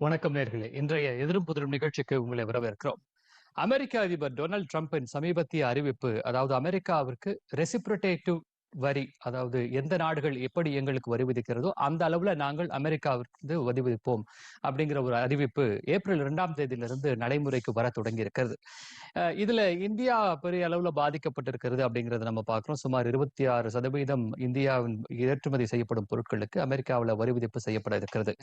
வணக்கம் நேர்களே. இன்றைய எதிரும் புதிரும் நிகழ்ச்சிக்கு உங்களை வரவேற்கிறோம். அமெரிக்க அதிபர் டொனால்ட் ட்ரம்பின் சமீபத்திய அறிவிப்பு அதாவது அமெரிக்காவிற்கு ரெசிப்ரேட்டிவ் வரி அதாவது எந்த நாடுகள் எப்படி எங்களுக்கு வரி விதிக்கிறதோ அந்த அளவுல நாங்கள் அமெரிக்காவிற்கு வரி விதிப்போம் அப்படிங்கிற ஒரு அறிவிப்பு ஏப்ரல் இரண்டாம் தேதியிலிருந்து நடைமுறைக்கு வர தொடங்கி இருக்கிறது இதுல இந்தியா பெரிய அளவுல பாதிக்கப்பட்டிருக்கிறது அப்படிங்கறத நம்ம பார்க்கிறோம். சுமார் இருபத்தி ஆறு சதவீதம் இந்தியாவின் ஏற்றுமதி செய்யப்படும் பொருட்களுக்கு அமெரிக்காவில் வரி விதிப்பு செய்யப்பட இருக்கிறது.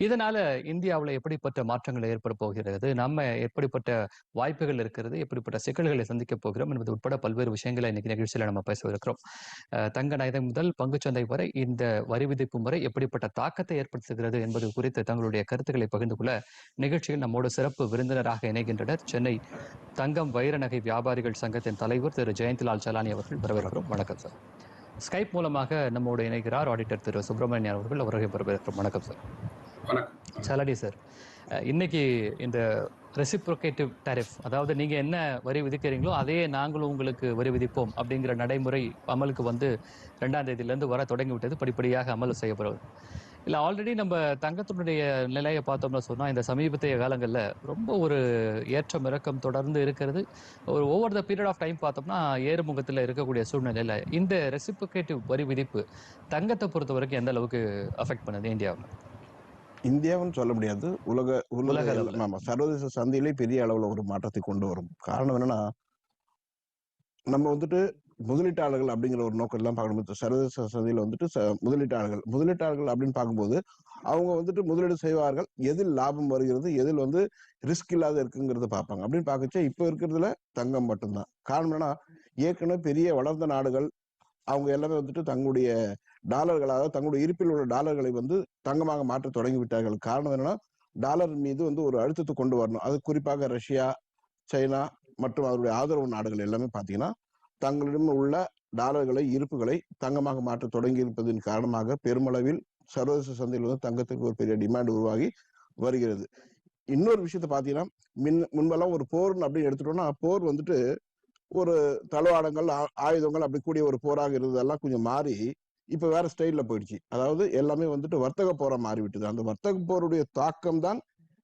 இதனால இந்தியாவில் எப்படிப்பட்ட மாற்றங்கள் ஏற்பட போகிறது? நம்ம எப்படிப்பட்ட வாய்ப்புகள் இருக்கிறது? எப்படிப்பட்ட சிக்கல்களை சந்திக்க போகிறோம் என்பது உட்பட பல்வேறு விஷயங்களை இன்னைக்கு நிகழ்ச்சியில நம்ம பேச இருக்கிறோம். தங்க நயம் முதல் பங்குச்சந்தை வரை இந்த வரி விதிப்பு முறை எப்படிப்பட்ட தாக்கத்தை ஏற்படுத்துகிறது என்பது குறித்து தங்களுடைய கருத்துக்களை பகிர்ந்து கொள்ள நிகழ்ச்சியில் நம்மோடு சிறப்பு விருந்தினராக இணைகின்றனர். சென்னை தங்கம் வைர நகை வியாபாரிகள் சங்கத்தின் தலைவர் திரு. ஜெயந்திலால் சலானி அவர்கள் வரவேற்கிறோம். வணக்கம் சார். ஸ்கைப் மூலமாக நம்மோடு இணைகிறார் ஆடிட்டர் திரு. சுப்பிரமணியன் அவர்கள். அவர்கள் வரவேற்கிறோம் வணக்கம் சார். வணக்கம். சலாடி சார். இன்னைக்கு இந்த ரெசிப்ரோகேட்டிவ் டேரிஃப் அதாவது நீங்கள் என்ன வரி விதிக்கிறீங்களோ அதையே நாங்களும் உங்களுக்கு வரி விதிப்போம் அப்படிங்கிற நடைமுறை அமலுக்கு வந்து ரெண்டாம் தேதியிலேருந்து வர தொடங்கி விட்டது படிப்படியாக அமல் செய்யப்படுவது. இல்லை ஆல்ரெடி நம்ம தங்கத்தினுடைய நிலையை பார்த்தோம்னா சொன்னால் இந்த சமீபத்திய காலங்களில் ரொம்ப ஒரு ஏற்றம் இறக்கம் தொடர்ந்து இருக்கிறது. ஒரு over the period of time பார்த்தோம்னா ஏறுமுகத்தில் இருக்கக்கூடிய சூழ்நிலையில் இந்த ரெசிப்ரிகேட்டிவ் வரி விதிப்பு தங்கத்தை பொறுத்த வரைக்கும் எந்த அளவுக்கு அஃபெக்ட் பண்ணுது இந்தியாவில் இந்தியாவுன்னு சொல்ல முடியாது. உலக உலக. ஆமா சர்வதேச சந்தையிலே பெரிய அளவுல ஒரு மாற்றத்தை கொண்டு வரும். காரணம் என்னன்னா நம்ம வந்துட்டு முதலீட்டாளர்கள் அப்படிங்கிற ஒரு நோக்கம் எல்லாம் பார்க்கணும் சர்வதேச சந்தையில வந்துட்டு ச- முதலீட்டாளர்கள். முதலீட்டாளர்கள் அப்படின்னு பார்க்கும்போது அவங்க வந்துட்டு முதலீடு செய்வார்கள். எதில் லாபம் வருகிறது எதில் வந்து ரிஸ்க் இல்லாத இருக்குங்கிறத பார்ப்பாங்க. அப்படின்னு பார்க்கச்சே இப்போ இருக்கிறதுல தங்கம் மட்டும்தான். காரணம் என்னன்னா ஏற்கனவே பெரிய வளர்ந்த நாடுகள் அவங்க எல்லாமே வந்துட்டு தங்களுடைய டாலர்களாக தங்களுடைய இருப்பில் உள்ள டாலர்களை வந்து தங்கமாக மாற்ற தொடங்கி விட்டார்கள் காரணம் என்னன்னா டாலர் மீது வந்து ஒரு அழுத்தத்தை கொண்டு வரணும். அது குறிப்பாக ரஷ்யா சைனா மற்றும் அவருடைய ஆதரவு நாடுகள் எல்லாமே பார்த்தீங்கன்னா தங்களிடம் உள்ள டாலர்களை இருப்புகளை தங்கமாக மாற்ற தொடங்கி இருப்பதன் காரணமாக பெருமளவில் சர்வதேச சந்தையில் வந்து தங்கத்துக்கு ஒரு பெரிய டிமாண்ட் உருவாகி வருகிறது. இன்னொரு விஷயத்த பார்த்தீங்கன்னா மின் முன்பெல்லாம் ஒரு போர்னு அப்படின்னு எடுத்துட்டோம்னா போர் வந்துட்டு ஒரு தளவாடங்கள் ஆ- ஆயுதங்கள் அப்படி கூடிய ஒரு போராக இருந்ததெல்லாம் கொஞ்சம் மாறி இப்ப வேற ஸ்டைல்ல போயிடுச்சு. அதாவது எல்லாமே வந்துட்டு வர்த்தக போரா மாறிவிட்டது. அந்த வர்த்தக போருடைய தாக்கம் தான்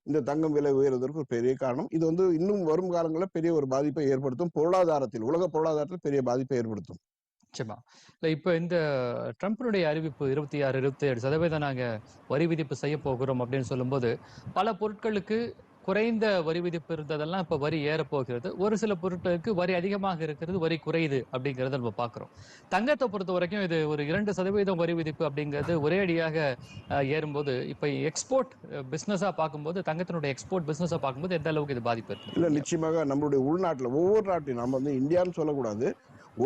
இந்த தங்கம் விலை உயர்வதற்கு ஒரு பெரிய காரணம். இது வந்து இன்னும் வரும் காலங்களில் பெரிய ஒரு பாதிப்பை ஏற்படுத்தும். பொருளாதாரத்தில் உலக பொருளாதாரத்தில் பெரிய பாதிப்பை ஏற்படுத்தும். நிச்சயமா. இல்லை இப்போ இந்த ட்ரம்ப்பினுடைய அறிவிப்பு இருபத்தி ஆறு இருபத்தி ஏழு சதவீதம் நாங்க வரி விதிப்பு செய்ய போகிறோம் அப்படின்னு சொல்லும்போது பல பொருட்களுக்கு குறைந்த வரி விதிப்பு இருந்ததெல்லாம் இப்ப வரி ஏறப் போகிறது ஒரு சில பொருட்களுக்கு வரி அதிகமாக இருக்கிறது வரி குறையுது அப்படிங்கறத நம்ம பார்க்குறோம். தங்கத்தை பொறுத்த வரைக்கும் இது ஒரு இரண்டு சதவீதம் வரி விதிப்பு அப்படிங்கிறது ஒரே அடியாக ஏறும்போது இப்ப எக்ஸ்போர்ட் பிசினஸா பார்க்கும்போது தங்கத்தினுடைய எக்ஸ்போர்ட் பிசினஸா பார்க்கும்போது எந்த அளவுக்கு இது பாதிப்பு இல்ல நிச்சயமாக நம்மளுடைய உள்நாட்டுல ஒவ்வொரு நாட்டையும் நம்ம வந்து இந்தியான்னு சொல்லக்கூடாது.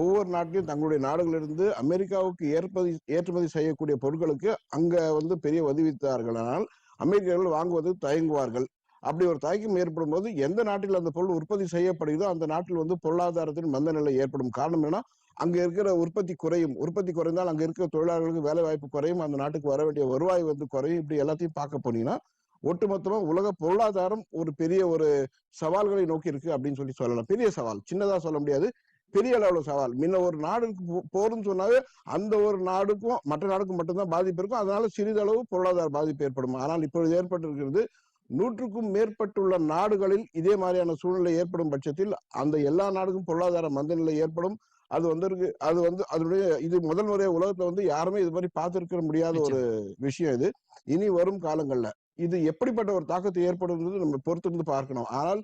ஒவ்வொரு நாட்டிலும் தங்களுடைய நாடுகளிலிருந்து அமெரிக்காவுக்கு ஏற்பதி ஏற்றுமதி செய்யக்கூடிய பொருட்களுக்கு அங்க வந்து பெரிய உதவித்தார்கள் ஆனால் அமெரிக்கர்கள் வாங்குவது தயங்குவார்கள். அப்படி ஒரு தயக்கம் ஏற்படும் போது எந்த நாட்டில் அந்த பொருள் உற்பத்தி செய்யப்படுகிறதோ அந்த நாட்டில் வந்து பொருளாதாரத்தின் மந்த நிலை ஏற்படும். காரணம் என்னன்னா அங்க இருக்கிற உற்பத்தி குறையும். உற்பத்தி குறைந்தால் அங்க இருக்கிற தொழிலாளர்களுக்கு வேலை வாய்ப்பு குறையும். அந்த நாட்டுக்கு வர வேண்டிய வருவாய் வந்து குறையும். இப்படி எல்லாத்தையும் பார்க்க போனீங்கன்னா ஒட்டுமொத்தமா உலக பொருளாதாரம் ஒரு பெரிய ஒரு சவால்களை நோக்கி இருக்கு அப்படின்னு சொல்லி சொல்லலாம். பெரிய சவால். சின்னதா சொல்ல முடியாது. பெரிய அளவுல சவால். முன்ன ஒரு நாடுக்கு போ- போருன்னு சொன்னாவே அந்த ஒரு நாடுக்கும் மற்ற நாடுக்கும் மட்டும்தான் பாதிப்பு இருக்கும். அதனால சிறிதளவு பொருளாதார பாதிப்பு ஏற்படும். ஆனால் இப்பொழுது ஏற்பட்டிருக்கிறது நூற்றுக்கும் மேற்பட்டுள்ள நாடுகளில் இதே மாதிரியான சூழ்நிலை ஏற்படும் பட்சத்தில் அந்த எல்லா நாடுக்கும் பொருளாதார மந்தநிலை ஏற்படும். அது வந்து அது வந்து அதனுடைய இது முதல் முறையா உலகத்துல வந்து யாருமே இது மாதிரி பார்த்திருக்க முடியாத ஒரு விஷயம் இது. இனி வரும் காலங்கள்ல. இது எப்படிப்பட்ட ஒரு தாக்கத்தை ஏற்படும்ன்றது நம்ம பொறுத்திருந்து பார்க்கணும். ஆனால்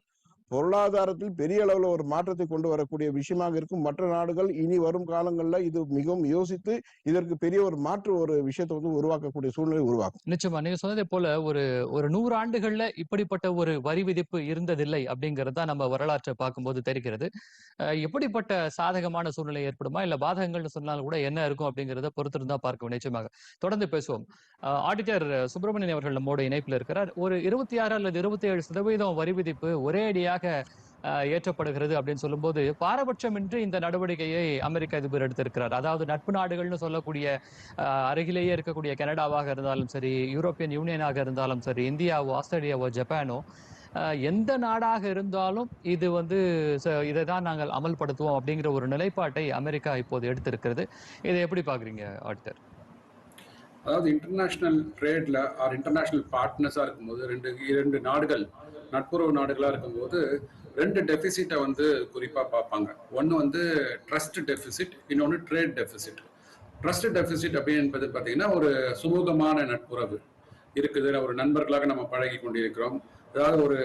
பொருளாதாரத்தில் பெரிய அளவில் ஒரு மாற்றத்தை கொண்டு வரக்கூடிய விஷயமாக இருக்கும். மற்ற நாடுகள் இனி வரும் காலங்களில் இது மிகவும் யோசித்து இதற்கு பெரிய ஒரு மாற்று ஒரு விஷயத்தை வந்து உருவாக்கக்கூடிய சூழ்நிலை உருவாக்கும் நிச்சயமா. நீங்க சொன்னதை போல ஒரு ஒரு நூறு ஆண்டுகள்ல இப்படிப்பட்ட ஒரு வரி விதிப்பு இருந்ததில்லை அப்படிங்கறது தான் நம்ம வரலாற்றை பார்க்கும்போது தெரிகிறது. எப்படிப்பட்ட சாதகமான சூழ்நிலை ஏற்படுமா? இல்ல பாதகங்கள்னு சொன்னாலும் கூட என்ன இருக்கும் அப்படிங்கறத பொறுத்திருந்தா பார்க்க நிச்சயமாக. தொடர்ந்து பேசுவோம். ஆடிட்டர் சுப்பிரமணியன் அவர்கள் நம்மோட இணைப்புல இருக்கிறார். ஒரு இருபத்தி ஆறு அல்லது இருபத்தி ஏழு சதவீதம் வரி விதிப்பு ஒரே அடியாக அஹ், ஏற்றப்படுகிறது அப்படின்னு சொல்லும்போது பாரபட்சமின்றி இந்த நடவடிக்கையை அமெரிக்க அதிபர் எடுத்திருக்கிறார். அதாவது நட்பு நாடுகள்னு சொல்லக்கூடிய அருகிலேயே இருக்கக்கூடிய கனடாவாக இருந்தாலும் சரி யூரோப்பியன் யூனியனாக இருந்தாலும் சரி இந்தியாவோ ஆஸ்திரேலியாவோ ஜப்பானோ எந்த நாடாக இருந்தாலும் இது வந்து ச- இதை தான் நாங்கள் அமல்படுத்துவோம் அப்படிங்கிற ஒரு நிலைப்பாட்டை அமெரிக்கா இப்போது எடுத்திருக்கிறது. இதை எப்படி பார்க்குறீங்க ஆடிட்டர் அதாவது இன்டர்நேஷனல் ட்ரேட்ல ஆர் இன்டர்நேஷ்னல் பார்ட்னர்ஸாக இருக்கும்போது ரெண்டு இரண்டு நாடுகள் நட்புறவு நாடுகளாக இருக்கும்போது ரெண்டு டெபிசிட்டை வந்து குறிப்பாக பார்ப்பாங்க. ஒன்று வந்து ட்ரஸ்ட் டெபிசிட் இன்னொன்று ட்ரேட் டெபிசிட் ட்ரஸ்ட் டெபிசிட் அப்படின்றது பார்த்தீங்கன்னா ஒரு சுமூகமான நட்புறவு. இருக்குது ஒரு நண்பர்களாக நம்ம பழகி கொண்டிருக்கிறோம். ஏதாவது ஒரு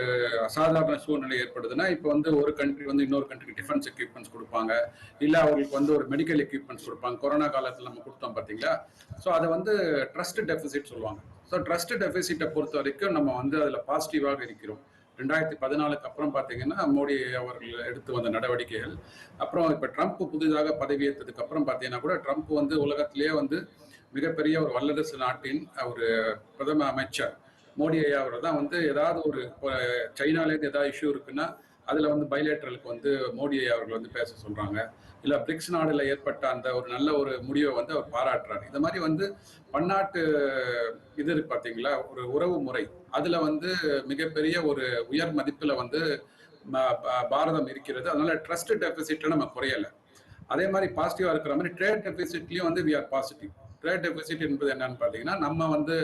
அசாதாரண சூழ்நிலை ஏற்படுதுன்னா இப்போ வந்து ஒரு கண்ட்ரி வந்து இன்னொரு கண்ட்ரிக்கு டிஃபென்ஸ் எக்யூப்மெண்ட்ஸ் கொடுப்பாங்க. இல்லை அவங்களுக்கு வந்து ஒரு மெடிக்கல் எக்யூப்மெண்ட்ஸ் கொடுப்பாங்க. கொரோனா காலத்தில் நம்ம கொடுத்தோம் பார்த்தீங்களா ஸோ அதை வந்து ட்ரஸ்ட் டெபிசிட் சொல்லுவாங்க. ஸோ ட்ரஸ்ட் டெபிசிட்டை பொறுத்த வரைக்கும் நம்ம வந்து அதில் பாசிட்டிவாக இருக்கிறோம். ரெண்டாயிரத்தி பதினாலுக்கு அப்புறம் பார்த்தீங்கன்னா மோடி அவர்கள் எடுத்து வந்த நடவடிக்கைகள். அப்புறம் இப்போ ட்ரம்ப் புதிதாக பதவியேற்றதுக்கு அப்புறம் பார்த்தீங்கன்னா கூட ட்ரம்ப் வந்து உலகத்திலேயே வந்து மிகப்பெரிய ஒரு வல்லரசு நாட்டின் ஒரு பிரதம அமைச்சர் மோடி ஐயா அவர் தான் வந்து ஏதாவது ஒரு சைனாலேருந்து ஏதாவது இஷ்யூ இருக்குன்னா அதில் வந்து பைலேட்டரலுக்கு வந்து மோடி ஐயா அவர்கள் வந்து பேச சொல்கிறாங்க இல்லை பிரிக்ஸ் நாடில் ஏற்பட்ட அந்த ஒரு நல்ல ஒரு முடிவை வந்து அவர் பாராட்டுறாரு. இந்த மாதிரி வந்து பன்னாட்டு இது இருக்கு பார்த்தீங்களா ஒரு உறவு முறை. அதில் வந்து மிகப்பெரிய ஒரு உயர் மதிப்பில் வந்து பாரதம் இருக்கிறது. அதனால ட்ரஸ்ட் டெபிசிட்டில் நம்ம குறையலை. அதே மாதிரி பாசிட்டிவாக இருக்கிற மாதிரி ட்ரேட் டெபிசிட்லேயும் வந்து we are positive trade deficit என்பது என்னன்னு பார்த்தீங்கன்னா நம்ம வந்து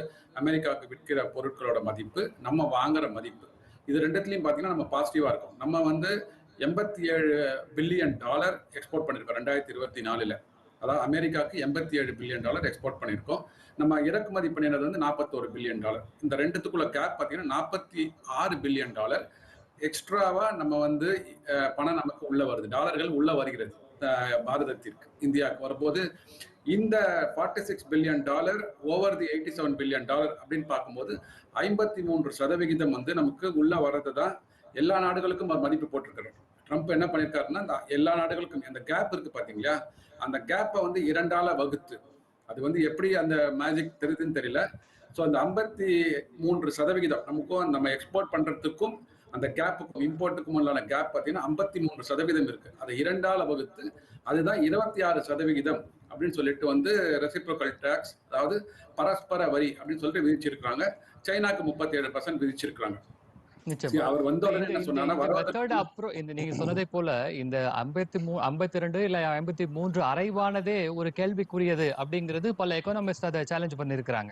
அமெரிக்காவுக்கு விற்கிற பொருட்களோட மதிப்பு நம்ம வாங்குற மதிப்பு. இது ரெண்டுத்துலையும் பார்த்தீங்கன்னா நம்ம பாசிட்டிவாக இருக்கும். நம்ம வந்து எண்பத்தி ஏழு பில்லியன் டாலர் எக்ஸ்போர்ட் பண்ணியிருக்கோம் ரெண்டாயிரத்தி இருபத்தி நாலில். அதாவது அமெரிக்காவுக்கு எண்பத்தி ஏழு பில்லியன் டாலர் எக்ஸ்போர்ட் பண்ணியிருக்கோம். நம்ம இறக்குமதி பண்ணினது வந்து நாற்பத்தோரு பில்லியன் டாலர் இந்த ரெண்டுத்துக்குள்ள கேப் பார்த்தீங்கன்னா நாற்பத்தி ஆறு பில்லியன் டாலர் எக்ஸ்ட்ராவா நம்ம வந்து பணம் நமக்கு உள்ள வருது. டாலர்கள் உள்ள வருகிறது பாரதத்திற்கு. இந்தியாவுக்கு வரும்போது இந்த forty six billion dollar over the eighty seven billion dollar அப்படின்னு பார்க்கும்போது ஐம்பத்தி மூன்று சதவிகிதம் வந்து நமக்கு உள்ள வர்றது தான் எல்லா நாடுகளுக்கும் மதிப்பு போட்டிருக்கிறோம் ட்ரம்ப் என்ன பண்ணியிருக்காருன்னா இந்த எல்லா நாடுகளுக்கும் அந்த கேப் இருக்கு பார்த்தீங்களா? அந்த கேப்பை வந்து இரண்டால வகுத்து அது வந்து எப்படி அந்த மேஜிக் தெரியுதுன்னு தெரியல. ஸோ அந்த ஐம்பத்தி மூன்று சதவிகிதம் நமக்கும் நம்ம எக்ஸ்போர்ட் பண்ணுறதுக்கும் அந்த கேப்புக்கும் இம்போர்ட்டுக்கும் உள்ளான கேப் பார்த்தீங்கன்னா ஐம்பத்தி மூன்று சதவீதம் இருக்கு. அதை இரண்டால வகுத்து அதுதான் இருபத்தி ஆறு சதவிகிதம் அப்படின்னு சொல்லிட்டு வந்து ரெசிப்ரோக்கல் டேக்ஸ் அதாவது பரஸ்பர வரி அப்படின்னு சொல்லிட்டு விதிச்சிருக்காங்க சைனாக்கு முப்பத்தி ஏழு பர்சன்ட் விதிச்சிருக்காங்க அவர் வந்த உடனே என்ன சொன்னா அப்புறம் இந்த நீங்க சொன்னதை போல இந்த ஐம்பத்தி மூ ஐம்பத்தி ரெண்டு இல்ல ஐம்பத்தி மூன்று அரைவானதே ஒரு கேள்விக்குரியது அப்படிங்கிறது பல எக்கனாமிஸ்ட் அதை challenge பண்ணிருக்கிறாங்க.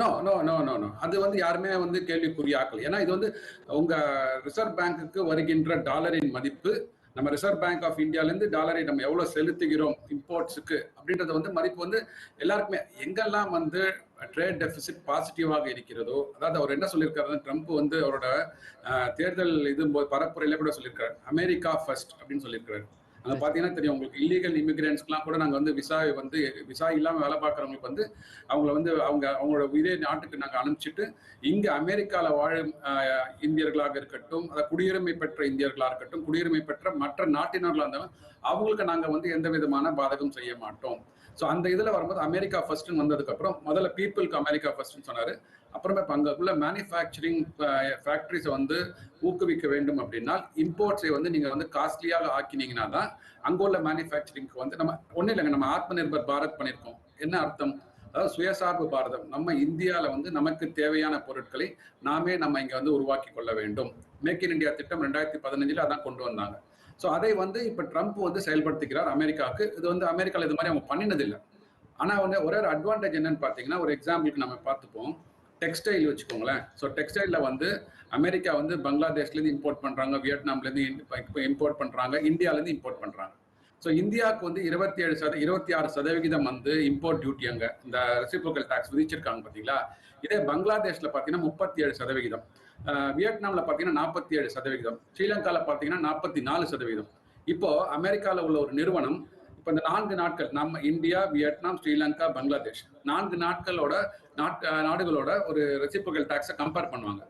No no no no no அது வந்து யாருமே வந்து கேள்விக்குறியாக்கல. ஏன்னா இது வந்து உங்க ரிசர்வ் பேங்க்குக்கு வருகின்ற டாலரின் மதிப்பு நம்ம ரிசர்வ் பேங்க் ஆஃப் இந்தியாவிலேருந்து டாலரை நம்ம எவ்வளோ செலுத்துகிறோம் இம்போர்ட்ஸுக்கு அப்படின்றத வந்து மதிப்பு வந்து எல்லாருக்குமே எங்கெல்லாம் வந்து ட்ரேட் டெபிசிட் பாசிட்டிவாக இருக்கிறதோ அதாவது அவர் என்ன சொல்லியிருக்காரு ட்ரம்ப் வந்து அவரோட தேர்தல் இது பரப்புரையில கூட சொல்லியிருக்காரு. அமெரிக்கா ஃபர்ஸ்ட் அப்படின்னு சொல்லியிருக்காரு. அங்க பாத்தீங்கன்னா தெரியும். உங்களுக்கு இல்லீகல் இமிகிரண்ட்ஸ்க்குலாம் கூட நாங்க வந்து விசா வந்து விசா இல்லாம வேலை பார்க்குறவங்களுக்கு வந்து அவங்கள வந்து அவங்க அவங்களோட இதே நாட்டுக்கு நாங்க அனுப்பிச்சிட்டு இங்க அமெரிக்கால வாழும் இந்தியர்களாக இருக்கட்டும் அதை குடியுரிமை பெற்ற இந்தியர்களாக இருக்கட்டும் குடியுரிமை பெற்ற மற்ற நாட்டினர்களாக இருந்தாலும் அவங்களுக்கு நாங்க வந்து எந்த விதமான பாதகம் செய்ய மாட்டோம். ஸோ அந்த இதுல வரும்போது அமெரிக்கா ஃபர்ஸ்ட்னு வந்ததுக்கு அப்புறம் முதல்ல பீப்புளுக்கு அமெரிக்கா ஃபர்ஸ்ட்னு சொன்னாரு. அப்புறமே இப்போ அங்குள்ள மேனுஃபேக்சரிங் ஃபேக்டரிஸை வந்து ஊக்குவிக்க வேண்டும் அப்படின்னா இம்போர்ட்ஸை வந்து நீங்கள் வந்து காஸ்ட்லியாக ஆக்கினீங்கன்னா தான் அங்கே உள்ள மேனுஃபேக்சரிங்க்கு வந்து நம்ம ஒன்றும் இல்லைங்க நம்ம ஆத்ம நிர்பர் பாரத் பண்ணியிருக்கோம். என்ன அர்த்தம்? அதாவது சுயசார்பு பாரதம். நம்ம இந்தியாவில் வந்து நமக்கு தேவையான பொருட்களை நாமே நம்ம இங்கே வந்து உருவாக்கி கொள்ள வேண்டும். மேக் இன் இந்தியா திட்டம் ரெண்டாயிரத்தி பதினஞ்சில் அதான் கொண்டு வந்தாங்க. ஸோ அதை வந்து இப்போ ட்ரம்ப் வந்து செயல்படுத்திக்கிறார் அமெரிக்காவுக்கு. இது வந்து அமெரிக்காவில் இது மாதிரி அவங்க பண்ணினதில்லை. ஆனால் வந்து ஒரே ஒரு அட்வான்டேஜ் என்னன்னு பார்த்தீங்கன்னா ஒரு எக்ஸாம்பிளுக்கு நம்ம பார்த்துப்போம். டெக்ஸ்டைல் வச்சுக்கோங்களேன். ஸோ டெக்ஸ்டைலில் வந்து அமெரிக்கா வந்து பங்களாதேஷ்லேருந்து இம்போர்ட் பண்ணுறாங்க வியட்நாம்லேருந்து இப்போ இம்போர்ட் பண்ணுறாங்க இந்தியாவிலேருந்து இம்போர்ட் பண்ணுறாங்க ஸோ இந்தியாவுக்கு வந்து இருபத்தி ஏழு சத இருபத்தி ஆறு சதவிகிதம் வந்து இம்போர்ட் டியூட்டி அங்கே. இந்த ரெசிப்ரோக்கல் டேக்ஸ் விதிச்சிருக்காங்க பார்த்தீங்களா இதே பங்களாதேஷில் பார்த்தீங்கன்னா முப்பத்தி ஏழு சதவிகிதம் வியட்நாமில் பார்த்தீங்கன்னா நாற்பத்தி ஏழு சதவிகிதம். ஸ்ரீலங்காவில் பார்த்தீங்கன்னா நாற்பத்தி நாலு சதவிகிதம். இப்போ அமெரிக்காவில் உள்ள ஒரு நிறுவனம் இப்போ இந்த நான்கு நாட்கள் நம்ம இந்தியா வியட்நாம் ஸ்ரீலங்கா பங்களாதேஷ். நான்கு நாட்களோட நாட் நாடுகளோட ஒரு ரெசிப்ரோக்கல் டாக்ஸை கம்பேர் பண்ணுவாங்க.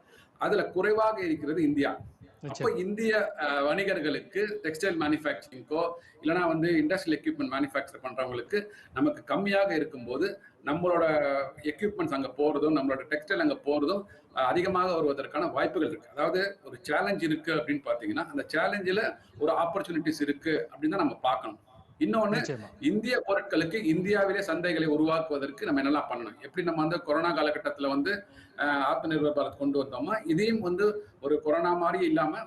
அதுல குறைவாக இருக்கிறது இந்தியா. அப்போ இந்திய வணிகர்களுக்கு டெக்ஸ்டைல் மேனுஃபேக்சரிங்கோ இல்லைனா வந்து இண்டஸ்ட்ரியல் எக்யூப்மெண்ட் மேனுஃபேக்சர் பண்றவங்களுக்கு நமக்கு கம்மியாக இருக்கும்போது நம்மளோட எக்யூப்மெண்ட்ஸ் அங்கே போகிறதும் நம்மளோட டெக்ஸ்டைல் அங்கே போகிறதும் அதிகமாக வருவதற்கான வாய்ப்புகள் இருக்கு. அதாவது ஒரு சேலஞ்ச் இருக்கு அப்படின்னு பார்த்தீங்கன்னா அந்த சேலஞ்சில் ஒரு ஆப்பர்ச்சுனிட்டிஸ் இருக்கு அப்படின்னு தான் நம்ம பார்க்கணும். இன்னொன்னு இந்திய பொருட்களுக்கு இந்தியாவிலே சந்தைகளை உருவாக்குவதற்கு நம்ம என்னெல்லாம் பண்ணணும்? எப்படி நம்ம வந்து கொரோனா காலகட்டத்தில் வந்து ஆத்ம நிர்பர் பாரத் கொண்டு வந்தோமோ? இதையும் வந்து ஒரு கொரோனா மாதிரி இல்லாம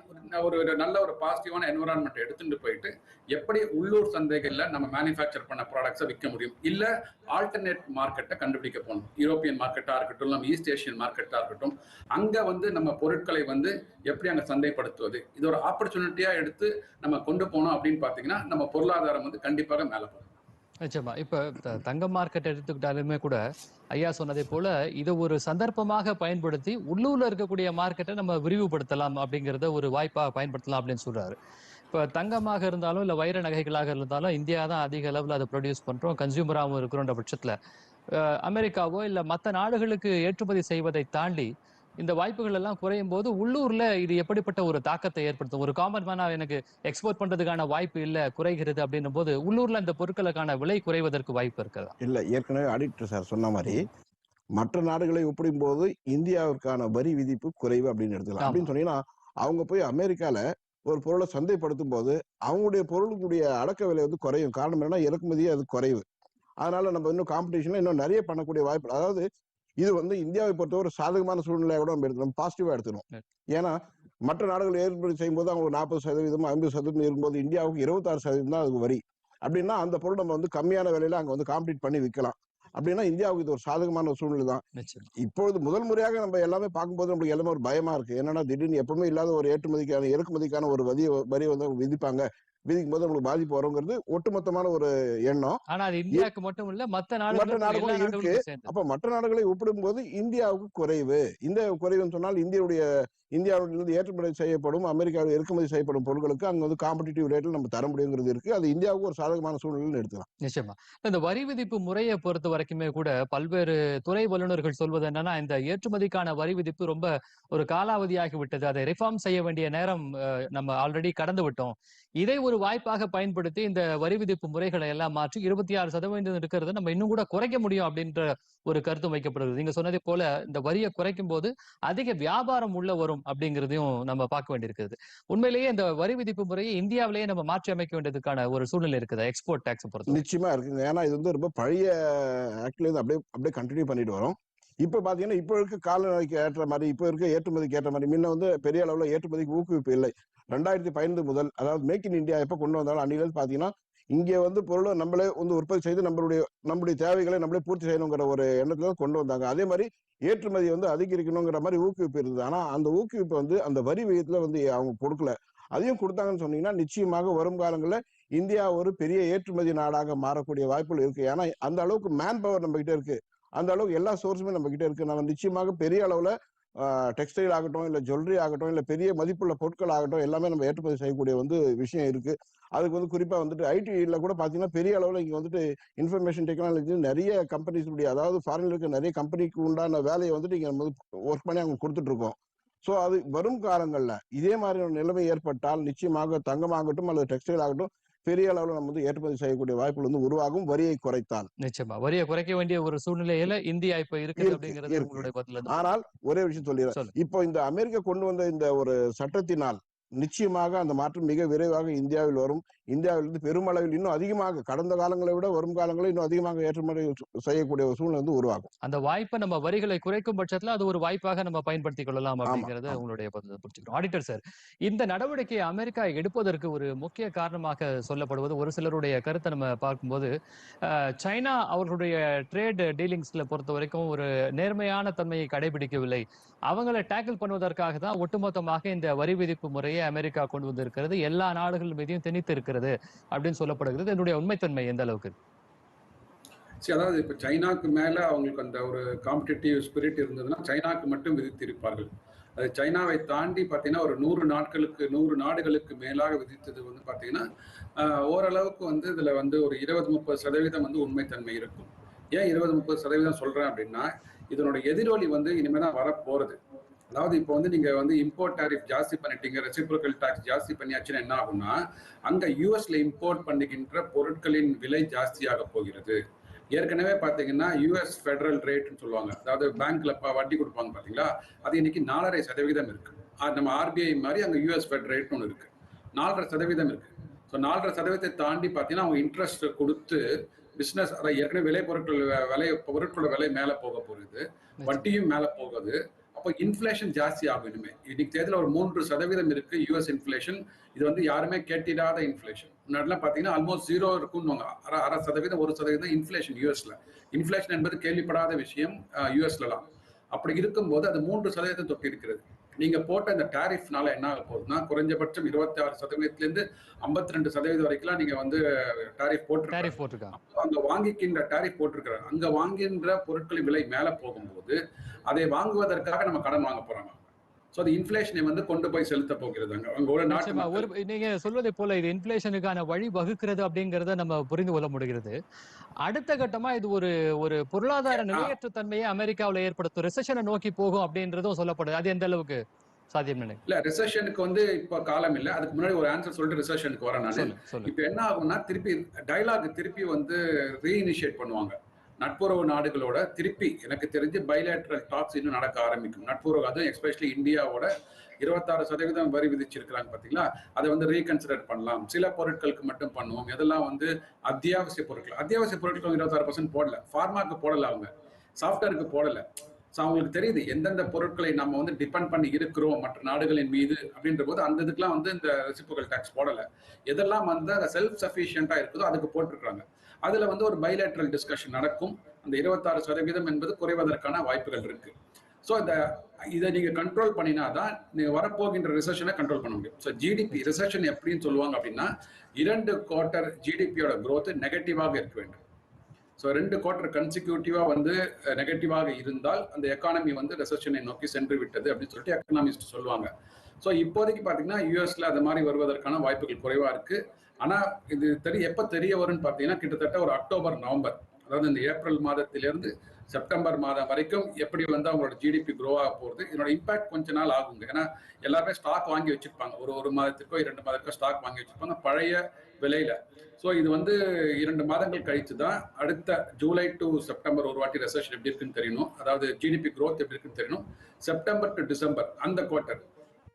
ஒரு ஒரு நல்ல ஒரு பாசிட்டிவான என்வரான்மெண்ட் எடுத்துட்டு போயிட்டு எப்படி உள்ளூர் சந்தைகள்ல நம்ம மேனுஃபேக்சர் பண்ண ப்ராடக்ட்ஸை விற்க முடியும்? இல்ல ஆல்டர்னேட் மார்க்கெட்டை கண்டுபிடிக்க போகணும். யூரோப்பியன் மார்க்கெட்டா இருக்கட்டும் நம்ம ஈஸ்ட் ஏஷியன் மார்க்கெட்டா இருக்கட்டும் அங்க வந்து நம்ம பொருட்களை வந்து எப்படி அங்க சந்தைப்படுத்துவது? இது ஒரு ஆப்பர்ச்சுனிட்டியா எடுத்து நம்ம கொண்டு போனோம் அப்படின்னு பாத்தீங்கன்னா நம்ம பொருளாதாரம் வந்து கண்டிப்பாக மேலே போகும். நிச்சயமா. இப்ப த- தங்க மார்க்கெட் எடுத்துக்கிட்டாலுமே கூட ஐயா சொன்னதை போல இதை ஒரு சந்தர்ப்பமாக பயன்படுத்தி உள்ளூர்ல இருக்கக்கூடிய மார்க்கெட்டை நம்ம விரிவுபடுத்தலாம் அப்படிங்கறத ஒரு வாய்ப்பா பயன்படுத்தலாம் அப்படின்னு சொல்றாரு. இப்ப தங்கமாக இருந்தாலும் இல்ல வைர நகைகளாக இருந்தாலும் இந்தியா தான் அதிக அளவில் அதை ப்ரொடியூஸ் பண்றோம். கன்சியூமராகவும் இருக்கிறோன்ற பட்சத்துல அமெரிக்காவோ இல்ல மற்ற நாடுகளுக்கு ஏற்றுமதி செய்வதை தாண்டி இந்த வாய்ப்புகள் எல்லாம் குறையும் போது உள்ளூர்ல இது எப்படிப்பட்ட ஒரு தாக்கத்தை ஏற்படுத்தும்? ஒரு காமன் மேனா எனக்கு எக்ஸ்போர்ட் பண்றதுக்கான வாய்ப்பு இல்ல குறைகிறது அப்படின்னும் போது உள்ளூர்ல இந்த பொருட்களுக்கான விலை குறைவதற்கு வாய்ப்பு இருக்கிறதா இல்ல ஏற்கனவே ஆடிட்டர் சார் சொன்ன மாதிரி மற்ற நாடுகளை ஒப்பிடும் போது இந்தியாவிற்கான வரி விதிப்பு குறைவு அப்படின்னு எடுத்துக்கலாம். அப்படின்னு சொன்னீங்கன்னா அவங்க போய் அமெரிக்கால ஒரு பொருளை சந்தைப்படுத்தும் போது அவங்களுடைய பொருளுடைய அடக்க விலை வந்து குறையும். காரணம் என்னன்னா இறக்குமதியே அது குறைவு. அதனால நம்ம இன்னும் காம்படிஷன்ல இன்னும் நிறைய பண்ணக்கூடிய வாய்ப்பு அதாவது இது வந்து இந்தியாவை பொறுத்த ஒரு சாதகமான சூழ்நிலையை கூட நம்ம எடுத்துக்கணும் பாசிட்டிவா எடுத்துக்கணும். ஏன்னா மற்ற நாடுகள் ஏற்றுமதி செய்யும் போது அவங்க நாற்பது சதவீதம் ஐம்பது சதவீதம் இருக்கும்போது இந்தியாவுக்கு இருபத்தாறு சதவீதம் தான் அதுக்கு வரி. அப்படின்னா அந்த பொருள் நம்ம வந்து கம்மியான விலையில அங்க வந்து காம்பீட் பண்ணி விற்கலாம் அப்படின்னா இந்தியாவுக்கு இது ஒரு சாதகமான சூழ்நிலை தான். இப்பொழுது முதல் முறையாக நம்ம எல்லாமே பார்க்கும்போது நம்மளுக்கு எல்லாமே ஒரு பயமா இருக்கு. என்னன்னா திடீர்னு எப்பவுமே இல்லாத ஒரு ஏற்றுமதிக்கான இறக்குமதிக்கான ஒரு வரி வரி வந்து விதிப்பாங்க. விதிக்கும் போது நம்மளுக்கு பாதிப்பு வருங்கிறது ஒட்டுமொத்தமான ஒரு எண்ணம். ஆனா அது இந்தியாவுக்கு மட்டும் இல்ல மற்ற நாடுகளும் இருக்கு. அப்ப மற்ற நாடுகளை ஒப்பிடும்போது இந்தியாவுக்கு குறைவு. இந்த குறைவுன்னு சொன்னால் இந்தியாவுடைய இந்தியாவிலிருந்து ஏற்றுமதி செய்யப்படும் அமெரிக்காவில் இறக்குமதி செய்யப்படும் பொருட்களுக்கு அங்க வந்து காம்படிட்டிவ் ரேட்ல நம்ம தர முடியுங்கிறது இருக்கு. அது இந்தியாவுக்கு ஒரு சாதகமான சூழ்நிலை எடுத்துக்கலாம். நிச்சயமா. இந்த வரி விதிப்பு முறையை பொறுத்த வரைக்குமே கூட பல்வேறு துறை வல்லுநர்கள் சொல்வது என்னன்னா இந்த ஏற்றுமதிக்கான வரி விதிப்பு ரொம்ப ஒரு காலாவதியாகி விட்டது. அதை ரிஃபார்ம் செய்ய வேண்டிய நேரம் நம்ம ஆல்ரெடி கடந்து விட்டோம். இதை ஒரு வாய்ப்பாக பயன்படுத்தி இந்த வரி விதிப்பு முறைகளை எல்லாம் மாற்றி இருபத்தி ஆறு சதவீதம் இருக்கிறத நம்ம இன்னும் கூட குறைக்க முடியும் அப்படின்ற ஒரு கருத்து வைக்கப்படுகிறது நீங்க சொன்னதை போல இந்த வரியை குறைக்கும் போது அதிக வியாபாரம் உள்ள வரும். அப்படிங்கிறதையும் நம்ம பார்க்க வேண்டியிருக்குது. உண்மையிலேயே இந்த வரி விதிப்பு முறையை இந்தியாவிலேயே நம்ம மாற்றி அமைக்க வேண்டியதுக்கான ஒரு சூழ்நிலை இருக்குது எக்ஸ்போர்ட் டேக்ஸ் பொறுத்து நிச்சயமா இருக்குங்க ஏன்னா இது வந்து ரொம்ப பழைய ஆக்ட்ல இருந்து அப்படியே அப்படியே கண்டினியூ பண்ணிட்டு வரோம். இப்ப பாத்தீங்கன்னா இப்ப இருக்க காலநிலைக்கு ஏற்ற மாதிரி இப்ப இருக்க ஏற்றுமதிக்கு ஏற்ற மாதிரி முன்ன வந்து பெரிய அளவுல ஏற்றுமதிக்கு ஊக்குவிப்பு இல்லை. ரெண்டாயிரத்தி பதினைந்து முதல் அதாவது மேக் இன் இந்தியா எப்ப கொண்டு வந்தாலும் அன்னிலிருந்து பாத்தீங்கன்னா இங்க வந்து பொருளை நம்மளே வந்து உற்பத்தி செய்து நம்மளுடைய நம்முடைய தேவைகளை நம்மளே பூர்த்தி செய்யணுங்கிற ஒரு எண்ணத்துல கொண்டு வந்தாங்க. அதே மாதிரி ஏற்றுமதி வந்து அதிகரிக்கணுங்கிற மாதிரி ஊக்குவிப்பு இருந்தது. ஆனா அந்த ஊக்குவிப்பு வந்து அந்த வரி விகிதத்துல வந்து அவங்க கொடுக்கல. அதையும் கொடுத்தாங்கன்னு சொன்னீங்கன்னா நிச்சயமாக வரும் காலங்களில் இந்தியா ஒரு பெரிய ஏற்றுமதி நாடாக மாறக்கூடிய வாய்ப்புகள் இருக்கு. ஏன்னா அந்த அளவுக்கு மேன் பவர் நம்ம கிட்ட இருக்கு. அந்த அளவுக்கு எல்லா சோர்ஸுமே நம்ம கிட்ட இருக்கு. நம்ம நிச்சயமாக பெரிய அளவுல டெக்ஸ்டைல் ஆகட்டும் இல்லை ஜுவல்லரி ஆகட்டும் இல்லை பெரிய மதிப்புள்ள பொருட்கள் ஆகட்டும் எல்லாமே நம்ம ஏற்றுமதி செய்யக்கூடிய வந்து விஷயம் இருக்கு. அதுக்கு வந்து குறிப்பா வந்துட்டு ஐடியில் கூட பார்த்தீங்கன்னா பெரிய அளவில் இங்கே வந்துட்டு இன்ஃபர்மேஷன் டெக்னாலஜி நிறைய கம்பெனிஸ் அதாவது ஃபாரின்ல இருக்க நிறைய கம்பெனிக்கு உண்டான வேலையை வந்துட்டு இங்கே நம்ம ஒர்க் பண்ணி அவங்க கொடுத்துட்டு இருக்கோம் ஸோ அது வரும் காலங்களில் இதே மாதிரி நிலைமை ஏற்பட்டால் நிச்சயமாக தங்கமாகட்டும் அல்லது டெக்ஸ்டைல் ஆகட்டும் பெரிய அளவுல நம்ம வந்து ஏற்றுமதி செய்யக்கூடிய வாய்ப்புகள் வந்து உருவாகும் வரியை குறைத்தால். நிச்சயமா. வரியை குறைக்க வேண்டிய ஒரு சூழ்நிலையில இந்தியா இப்ப இருக்குது இருக்கு, அப்படிங்கிறது. உங்களுடைய பதில ஆனால் ஒரே விஷயம் சொல்லிடுறேன். சொல்லு. இப்போ இந்த அமெரிக்கா கொண்டு வந்த இந்த ஒரு சட்டத்தினால் நிச்சயமாக அந்த மாற்றம் மிக விரைவாக இந்தியாவில் வரும். இந்தியாவிலிருந்து பெருமளவில் இன்னும் அதிகமாக கடந்த காலங்களை விட வரும் காலங்களில் இன்னும் அதிகமாக ஏற்றுமதி செய்யக்கூடிய ஒரு சூழ்நிலை வந்து உருவாகும். அந்த வாய்ப்பை நம்ம வரிகளை குறைக்கும் பட்சத்துல அது ஒரு வாய்ப்பாக நம்ம பயன்படுத்திக் கொள்ளலாம் அப்படிங்கறத. உங்களுடைய புரிஞ்சுக்கிறோம். ஆடிட்டர் சார் இந்த நடவடிக்கையை அமெரிக்கா எடுப்பதற்கு ஒரு முக்கிய காரணமாக சொல்லப்படுவது ஒரு சிலருடைய கருத்தை நம்ம பார்க்கும்போது சைனா அவர்களுடைய ட்ரேட் டீலிங்ஸ்ல பொறுத்த வரைக்கும் ஒரு நேர்மையான தன்மையை கடைபிடிக்கவில்லை. அவங்களை டேக்கிள் பண்ணுவதற்காக தான் ஒட்டுமொத்தமாக இந்த வரி விதிப்பு முறையை அமெரிக்கா கொண்டு வந்திருக்கிறது. எல்லா நாடுகள் மீதையும் திணித்து இருக்கிறது. அப்படின்னு சொல்லப்படுகிறது. என்னுடைய உண்மைத்தன்மை எந்த அளவுக்கு? சரி அதாவது இப்போ சைனாக்கு மேலே அவங்களுக்கு அந்த ஒரு காம்படிட்டிவ் ஸ்பிரிட் இருந்ததுன்னா சைனாக்கு மட்டும் விதித்திருப்பார்கள். அது சைனாவை தாண்டி பார்த்தீங்கன்னா ஒரு நூறு நாட்களுக்கு நூறு நாடுகளுக்கு மேலாக விதித்தது வந்து பார்த்தீங்கன்னா ஓரளவுக்கு வந்து இதில் வந்து ஒரு இருபது முப்பது சதவீதம் வந்து உண்மைத்தன்மை இருக்கும். ஏன் இருபது முப்பது சதவீதம் சொல்கிறேன் அப்படின்னா இதனோட எதிரொலி வந்து இனிமேல் தான் வரப்போகிறது அதாவது இப்போ வந்து நீங்க வந்து இம்போர்ட் டாரிஃப் ஜாஸ்தி பண்ணிட்டீங்க ரெசிப்ரோக்கல் டாக்ஸ் ஜாஸ்தி பண்ணியாச்சுன்னா என்ன ஆகும்னா அங்க யூஎஸ்ல இம்போர்ட் பண்ணுகின்ற பொருட்களின் விலை ஜாஸ்தியாக போகிறது. ஏற்கனவே பாத்தீங்கன்னா யூஎஸ் ஃபெடரல் ரேட்னு சொல்லுவாங்க. அதாவது பேங்க்ல வட்டி கொடுப்பாங்க பாத்தீங்களா? அது இன்னைக்கு நாலரை சதவீதம் இருக்கு. நம்ம ஆர்பிஐ மாதிரி அங்க யூஎஸ் ஃபெட் ரேட்னு ஒன்று இருக்கு. நாலரை சதவீதம் இருக்கு. ஸோ நாலரை சதவீதத்தை தாண்டி பார்த்தீங்கன்னா அவங்க இன்ட்ரெஸ்ட் கொடுத்து பிசினஸ் அதாவது ஏற்கனவே விலை பொருட்கள் விலை பொருட்களோட விலை மேலே போக போகுது. வட்டியும் மேலே போகுது. அப்போ இன்ஃப்ளேஷன் ஜாஸ்தி ஆகும் இனிமே. இன்னைக்கு தேதியில் ஒரு மூன்று சதவீதம் இருக்கு யூஎஸ் இன்ஃப்ளேஷன் இது வந்து யாருமே கேட்டிடாத இன்ஃப்ளேஷன் முன்னாடிலாம் பார்த்தீங்கன்னா ஆல்மோஸ்ட் ஜீரோ இருக்கும்னு அரை அரை சதவீதம் ஒரு சதவீதம் இன்ஃப்ளேஷன் யூஎஸ்ல இன்ஃப்ளேஷன் என்பது கேள்விப்படாத விஷயம் யூஎஸ்லலாம் அப்படி இருக்கும்போது அது மூன்று சதவீதம் தொட்டி இருக்கிறது நீங்க போட்ட இந்த டாரிஃப்னால என்ன ஆக போகுதுன்னா குறைஞ்சபட்சம் இருபத்தி ஆறு சதவீதத்துல இருந்து ஐம்பத்தி ரெண்டு சதவீதம் வரைக்கும் நீங்க வந்து டாரிஃப் போட்டு அங்க வாங்கிக்கின்ற டாரிஃப் போட்டிருக்கிறாங்க. அங்க வாங்குகின்ற பொருட்களின் விலை மேல போகும்போது அதை வாங்குவதற்காக நம்ம கடன் வாங்க போறாங்க. சோ அது இன்ஃபிளேஷனை வந்து கொண்டு போய் செலுத்த போகிறது அங்க அங்க உள்ள நாட்டு ஒரு நீங்க சொல்வதை போல இது இன்ஃபிளேஷனுக்கான வழி வகுக்கிறது அப்படிங்கறத நம்ம புரிந்து கொள்ள முடிகிறது. அடுத்த கட்டமா இது ஒரு ஒரு பொருளாதார நிலையற்ற தன்மையை அமெரிக்காவுல ஏற்படுத்தும். ரிசெஷனை நோக்கி போகும் அப்படின்றதும் சொல்லப்படுது. அது எந்த அளவுக்கு சாத்தியம் இல்ல ரிசெஷனுக்கு வந்து இப்ப காலம் இல்ல. அதுக்கு முன்னாடி ஒரு ஆன்சர் சொல்லிட்டு ரிசெஷனுக்கு வரேன் நான். இப்ப என்ன ஆகும்னா திருப்பி டைலாக் திருப்பி வந்து ரீஇனிஷியேட் பண்ணுவாங்க. நட்புறவு நாடுகளோட திருப்பி எனக்கு தெரிஞ்சு பைலேட்ரல் டாக்ஸ் இன்னும் நடக்க ஆரம்பிக்கும். நட்புறவு அதுவும் எஸ்பெஷலி இந்தியாவோட இருபத்தாறு சதவீதம் வரி விதிச்சிருக்கிறாங்க பார்த்தீங்களா அதை வந்து ரீகன்சிடர் பண்ணலாம். சில பொருட்களுக்கு மட்டும் பண்ணுவோம். இதெல்லாம் வந்து அத்தியாவசிய பொருட்கள். அத்தியாவசிய பொருட்கள் இருபத்தாறு பர்சன்ட் போடல. ஃபார்மாக்கு போடல அவங்க. சாஃப்ட்வேருக்கு போடலை. ஸோ அவங்களுக்கு தெரியுது எந்தெந்த பொருட்களை நம்ம வந்து டிபெண்ட் பண்ணி இருக்கிறோம் மற்ற நாடுகளின் மீது அப்படின்ற போது அந்த இதுக்கெலாம் வந்து இந்த ரெசிபுகல் டேக்ஸ் போடலை. எதெல்லாம் வந்து செல்ஃப் சஃபிஷியண்ட்டாக இருக்குதோ அதுக்கு போட்டிருக்காங்க அதில் வந்து ஒரு பைலேட்ரல் டிஸ்கஷன் நடக்கும். அந்த இருபத்தாறு சதவீதம் என்பது குறைவதற்கான வாய்ப்புகள் இருக்குது ஸோ இந்த இதை நீங்கள் கண்ட்ரோல் பண்ணினா தான் நீங்கள் வரப்போகின்ற ரிசெஷனை கண்ட்ரோல் பண்ண முடியும். ஸோ ஜிடிபி ரிசெஷன் எப்படின்னு சொல்லுவாங்க அப்படின்னா இரண்டு குவார்ட்டர் ஜிடிபியோட growth நெகட்டிவாக இருக்க வேண்டும். ஸோ ரெண்டு குவார்டர் கன்சிக்யூட்டிவா வந்து நெகட்டிவாக இருந்தால் அந்த எக்கானமி வந்து ரெசப்ஷனை நோக்கி சென்று விட்டது அப்படின்னு சொல்லிட்டு எக்கனாமிஸ்ட் சொல்லுவாங்க. ஸோ இப்போதைக்கு பார்த்தீங்கன்னா யூஎஸ்ல அது மாதிரி வருவதற்கான வாய்ப்புகள் குறைவா இருக்கு. ஆனால் இது தெரிய எப்போ தெரிய வரும்னு பார்த்தீங்கன்னா கிட்டத்தட்ட ஒரு அக்டோபர் நவம்பர். அதாவது இந்த ஏப்ரல் மாதத்திலிருந்து செப்டம்பர் மாதம் வரைக்கும் எப்படி வந்து அவங்களோட ஜிடிபி க்ரோ ஆக போகுது இதனோட இம்பாக்ட் கொஞ்ச நாள் ஆகுங்க. ஏன்னா எல்லாருமே ஸ்டாக் வாங்கி வச்சிருப்பாங்க. ஒரு ஒரு மாதத்துக்கோ இரண்டு மாதத்துக்கோ ஸ்டாக் வாங்கி வச்சிருப்பாங்க. பழைய விலையில. ஸோ இது வந்து இரண்டு மாதங்கள் கழித்து தான் அடுத்த ஜூலை டு செப்டம்பர் ஒரு வாட்டி ரெசர்ஷன் எப்படி இருக்குன்னு தெரியணும். அதாவது ஜிடிபி க்ரோத் எப்படி இருக்குன்னு தெரியணும். செப்டம்பர் டு டிசம்பர் அந்த குவார்ட்டர்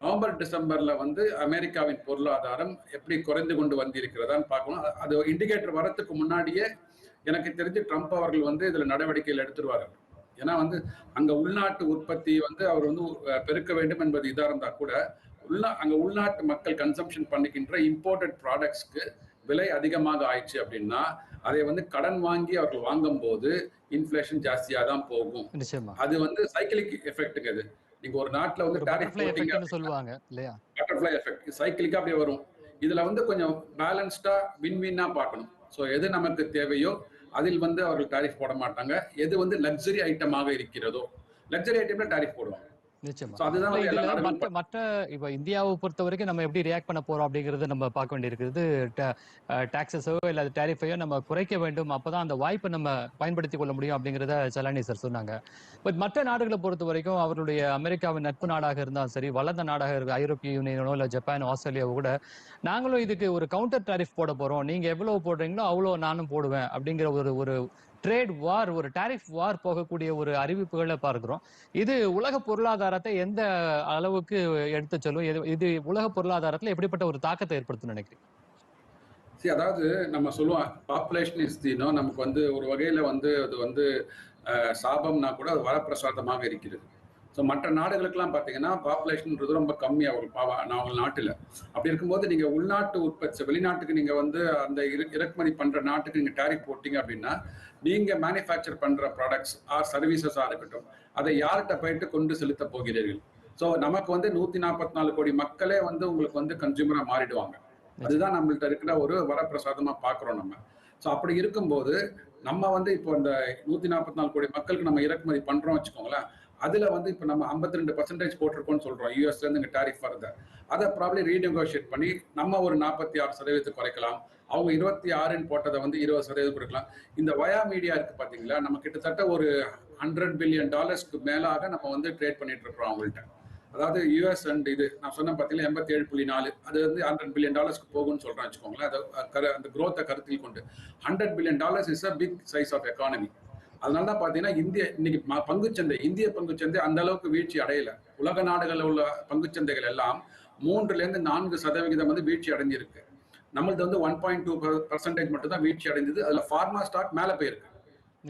நவம்பர் டிசம்பர்ல வந்து அமெரிக்காவின் பொருளாதாரம் எப்படி குறைந்து கொண்டு வந்திருக்கிறதான்னு பார்க்கணும். அது இண்டிகேட்டர் வரத்துக்கு முன்னாடியே எனக்கு தெரிஞ்சு ட்ரம்ப் அவர்கள் வந்து இதுல நடவடிக்கைகள் எடுத்துருவார்கள் ஏன்னா வந்து அங்க உள்நாட்டு உற்பத்தி வந்து அவர் வந்து பெருக்க வேண்டும் என்பது இதாக இருந்தா கூட உள்ள அங்க உள்நாட்டு மக்கள் கன்சம்ஷன் பண்ணிக்கின்ற இம்போர்ட்டட் ப்ராடக்ட்ஸ்க்கு விலை அதிகமாக ஆயிடுச்சு அப்படின்னா அதை வந்து கடன் வாங்கி அவர்கள் வாங்கும் போது இன்ஃபிளேஷன் ஜாஸ்தியா தான் போகும் அது வந்து சைக்கிளிக் எஃபெக்ட்டுங்க அது. நீங்க ஒரு நாட்டுல வந்து டாரிஃப் சொல்லுவாங்க இல்லையா? பட்டர்ஃப்ளை எஃபெக்ட் சைக்கிளிக்கா அப்படியே வரும். இதுல வந்து கொஞ்சம் பேலன்ஸ்டா வின் வின்னா பார்க்கணும். ஸோ எது நமக்கு தேவையோ அதில் வந்து அவர்கள் டாரிஃப் போட மாட்டாங்க. எது வந்து லக்ஸரி ஐட்டமாக இருக்கிறதோ லக்ஸரி ஐட்டம்ல டாரிஃப் போடுவாங்க. நிச்சயமா. மற்ற மற்ற இப்ப இந்தியாவை பொறுத்த வரைக்கும் நம்ம எப்படி ரியாக்ட் பண்ண போறோம் அப்படிங்கறது நம்ம பார்க்க வேண்டியிருக்குது டாக்ஸஸோ இல்ல டேரிஃபையோ நம்ம குறைக்க வேண்டும். அப்பதான் அந்த வாய்ப்பை நம்ம பயன்படுத்திக் கொள்ள முடியும் அப்படிங்கறத சலானி சார் சொன்னாங்க. பட் மற்ற நாடுகளை பொறுத்த வரைக்கும் அவருடைய அமெரிக்காவின் நட்பு நாடாக இருந்தாலும் சரி வளர்ந்த நாடாக இருக்க ஐரோப்பிய யூனியனோ இல்ல ஜப்பான் ஆஸ்திரேலியாவோ கூட நாங்களும் இதுக்கு ஒரு கவுண்டர் டாரிஃப் போட போறோம். நீங்க எவ்வளவு போடுறீங்களோ அவ்வளவு நானும் போடுவேன் அப்படிங்கிற ஒரு ஒரு ட்ரேட் வார் ஒரு டாரிஃப் வார் போகக்கூடிய ஒரு அறிவிப்புகளை பார்க்கிறோம். இது உலக பொருளாதாரத்தை எந்த அளவுக்கு எடுத்து சொல்லும்? இது இது உலக பொருளாதாரத்தில் எப்படிப்பட்ட ஒரு தாக்கத்தை ஏற்படுத்தும் நினைக்கிறீங்க? சரி அதாவது நம்ம சொல்லுவோம் பாப்புலேஷன் இஸ் தினம் நமக்கு வந்து ஒரு வகையில் வந்து அது வந்து சாபம்னா கூட அது வரப்பிரசாதமாக இருக்கிறது. ஸோ மற்ற நாடுகளுக்கெல்லாம் பார்த்தீங்கன்னா பாப்புலேஷன்ன்றது ரொம்ப கம்மியாக ஒரு பாவா நாவல் நாட்டில். அப்படி இருக்கும்போது நீங்கள் உள்நாட்டு உற்பத்தி வெளிநாட்டுக்கு நீங்கள் வந்து அந்த இற- இறக்குமதி பண்ணுற நாட்டுக்கு நீங்கள் டேரிஃப் போட்டிங்க அப்படின்னா நீங்கள் மேனுஃபேக்சர் பண்ணுற ப்ராடக்ட்ஸ் ஆர் சர்வீசஸாக இருக்கட்டும் அதை யார்கிட்ட போயிட்டு கொண்டு செலுத்த போகிறீர்கள்? ஸோ நமக்கு வந்து நூற்றி நாற்பத்தி நாலு கோடி மக்களே வந்து உங்களுக்கு வந்து கன்சியூமராக மாறிடுவாங்க. அதுதான் நம்மள்ட்ட இருக்கிற ஒரு வரப்பிரசாதமாக பார்க்குறோம் நம்ம. ஸோ அப்படி இருக்கும்போது நம்ம வந்து இப்போ இந்த நூத்தி நாற்பத்தி நாலு கோடி மக்களுக்கு நம்ம இறக்குமதி பண்றோம் வச்சுக்கோங்களேன் அதுல வந்து இப்போ நம்ம 52% ரெண்டு பர்சன்டேஜ் போட்டிருக்கோம்னு சொல்றோம். யூஎஸ்ல இருந்து இங்க டாரிஃப் வருது. அதை ப்ராப்ளி ரீநெகோஷியேட் பண்ணி நம்ம ஒரு நாற்பத்தி ஆறு சதவீதத்தை குறைக்கலாம். அவங்க இருபத்தி ஆறுன்னு போட்டதை வந்து இருபது சதவீதம் கொடுக்கலாம் இந்த வயா மீடியா இருக்கு பாத்தீங்களா? நம்ம கிட்டத்தட்ட ஒரு ஹண்ட்ரட் பில்லியன் டாலர்ஸ்க்கு மேலாக நம்ம வந்து ட்ரேட் பண்ணிட்டு இருக்கிறோம் அவங்கள்ட்ட. அதாவது யூஎஸ் அண்ட் இது நான் சொன்ன பார்த்தீங்கன்னா எண்பத்தி ஏழு புள்ளி நாலு. அது வந்து ஹண்ட்ரட் பில்லியன் டாலர்ஸ்க்கு போகும்னு சொல்கிறேன் வச்சுக்கோங்களேன். அதை அந்த குரோத்தை கருத்தில் கொண்டு. Hundred billion dollars is a big size of economy அதனால தான் பார்த்தீங்கன்னா இந்திய இன்னைக்கு பங்குச்சந்தை இந்திய பங்குச்சந்தை அந்த அளவுக்கு வீழ்ச்சி அடையல. உலக நாடுகளில் உள்ள பங்குச்சந்தைகள் எல்லாம் மூன்றுல இருந்து நான்கு சதவிகிதம் வந்து வீழ்ச்சி அடைஞ்சிருக்கு. நம்மளது வந்து ஒன் பாயிண்ட் டூ பர்சன்டேஜ் மட்டும் தான் வீழ்ச்சி அடைஞ்சது. அதுல ஃபார்மா ஸ்டாக் மேல போயிருக்கு.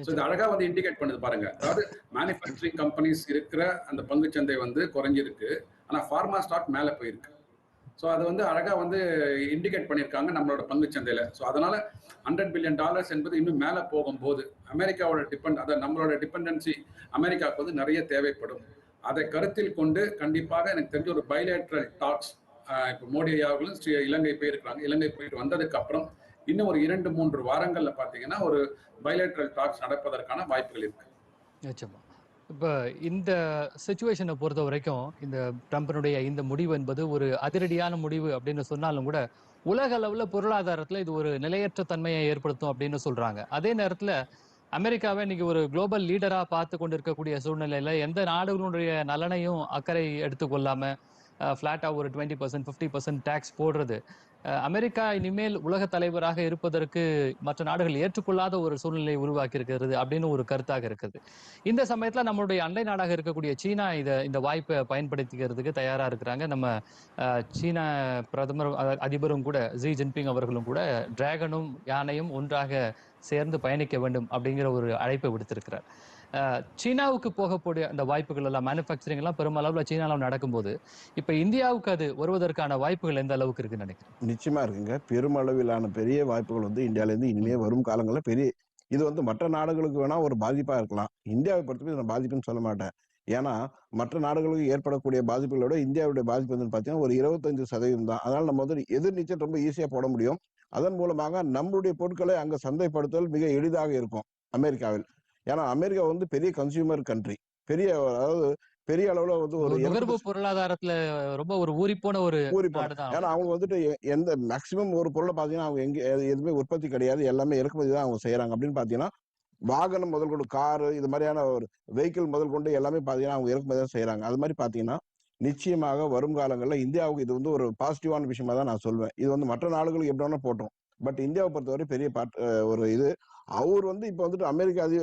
ஸோ இது அழகா வந்து இண்டிகேட் பண்ணுது பாருங்க. அதாவது மேனுஃபேக்சரிங் கம்பெனிஸ் இருக்கிற அந்த பங்குச்சந்தை வந்து குறைஞ்சிருக்கு. ஆனா ஃபார்மா ஸ்டாக் மேல போயிருக்கு. ஸோ அது வந்து அழகாக வந்து இண்டிகேட் பண்ணியிருக்காங்க நம்மளோட பங்குச்சந்தையில ஸோ அதனால் ஹண்ட்ரட் பில்லியன் டாலர்ஸ் என்பது இன்னும் மேலே போகும்போது அமெரிக்காவோட டிபெண்ட் அதை நம்மளோட டிபெண்டன்சி அமெரிக்காவுக்கு வந்து நிறைய தேவைப்படும். அதை கருத்தில் கொண்டு கண்டிப்பாக எனக்கு தெரிஞ்ச ஒரு பைலேட்ரல் டாக்ஸ் இப்போ மோடி ஐயாவர்களும் ஸ்ரீ இலங்கை போயிருக்கிறாங்க. இலங்கை போயிட்டு வந்ததுக்கு அப்புறம் இன்னும் ஒரு இரண்டு மூன்று வாரங்களில் பார்த்தீங்கன்னா ஒரு பைலேட்ரல் டாக்ஸ் நடப்பதற்கான வாய்ப்புகள் இருக்கு. நிச்சயமா. இப்போ இந்த சுச்சுவேஷனை பொறுத்த வரைக்கும் இந்த ட்ரம்பினுடைய இந்த முடிவு என்பது ஒரு அதிரடியான முடிவு அப்படின்னு சொன்னாலும் கூட உலக அளவில் பொருளாதாரத்தில் இது ஒரு நிலையற்ற தன்மையை ஏற்படுத்தும் அப்படின்னு சொல்றாங்க. அதே நேரத்தில் அமெரிக்காவை இன்னைக்கு ஒரு குளோபல் லீடரா பார்த்து கொண்டு இருக்கக்கூடிய சூழ்நிலையில எந்த நாடுகளுடைய நலனையும் அக்கறை எடுத்துக்கொள்ளாம ஃப்ளாட்டாக ஒரு twenty percent fifty percent tax போடுறது. அமெரிக்கா இனிமேல் உலக தலைவராக இருப்பதற்கு மற்ற நாடுகள் ஏற்றுக்கொள்ளாத ஒரு சூழ்நிலையை உருவாக்கி இருக்கிறது அப்படின்னு ஒரு கருத்தாக இருக்குது. இந்த சமயத்துல நம்மளுடைய அண்டை நாடாக இருக்கக்கூடிய சீனா இத இந்த வாய்ப்பை பயன்படுத்திக்கிறதுக்கு தயாரா இருக்கிறாங்க. நம்ம சீனா பிரதமர் அதிபரும் கூட ஜி ஜின்பிங் அவர்களும் கூட டிராகனும் யானையும் ஒன்றாக சேர்ந்து பயணிக்க வேண்டும் அப்படிங்கிற ஒரு அழைப்பை விடுத்திருக்கிறார். சீனாவுக்கு போகக்கூடிய அந்த வாய்ப்புகள் எல்லாம் மேனுஃபேக்சரிங் எல்லாம் பெருமளவுல சீனாவில் நடக்கும்போது இப்போ இந்தியாவுக்கு அது வருவதற்கான வாய்ப்புகள் எந்த அளவுக்கு இருக்குன்னு நினைக்கிறேன் நிச்சயமா இருக்குங்க. பெருமளவிலான பெரிய வாய்ப்புகள் வந்து இந்தியாவிலேருந்து இனிமே வரும் காலங்களில் பெரிய இது வந்து மற்ற நாடுகளுக்கு வேணா ஒரு பாதிப்பா இருக்கலாம். இந்தியாவை பொறுத்தவரை நான் பாதிப்புன்னு சொல்ல மாட்டேன். ஏன்னா மற்ற நாடுகளுக்கு ஏற்படக்கூடிய பாதிப்புகளோட இந்தியாவுடைய பாதிப்பு வந்து பார்த்தீங்கன்னா ஒரு இருபத்தஞ்சு சதவீதம் தான். அதனால நம்ம வந்து எதிர்நீச்சல் ரொம்ப ஈஸியாக போட முடியும். அதன் மூலமாக நம்மளுடைய பொருட்களை அங்கே சந்தைப்படுத்தல் மிக எளிதாக இருக்கும் அமெரிக்காவில். ஏன்னா அமெரிக்கா வந்து பெரிய கன்சியூமர் கண்ட்ரி பெரிய அதாவது பெரிய அளவுல வந்து ஒரு ஒரு நுகர்வு பொருளாதாரத்துல ரொம்ப ஒரு ஒரு ஊறி போன நாடுதான் ஏன்னா அவங்க வந்துட்டு எந்த மேக்சிமம் ஒரு பொருளை பார்த்தீங்கன்னா அவங்க எங்க எது- எதுவுமே உற்பத்தி கிடையாது. எல்லாமே இறக்குமதி தான் அவங்க செய்யறாங்க அப்படின்னு பார்த்தீங்கன்னா வாகனம் முதல் கொண்டு காரு இது மாதிரியான ஒரு வெஹிக்கிள் முதல் கொண்டு எல்லாமே பார்த்தீங்கன்னா அவங்க இறக்குமதி தான் செய்யறாங்க அது மாதிரி பார்த்தீங்கன்னா நிச்சயமாக வரும் காலங்களில் இந்தியாவுக்கு இது வந்து ஒரு பாசிட்டிவான விஷயமா தான் நான் சொல்வேன். இது வந்து மற்ற நாடுகளுக்கு எப்படி வேணா போட்டோம். பட் இந்தியாவை பொறுத்தவரை பெரிய பாட் ஒரு இது அவர் வந்து இப்போ வந்துட்டு அமெரிக்கா அதி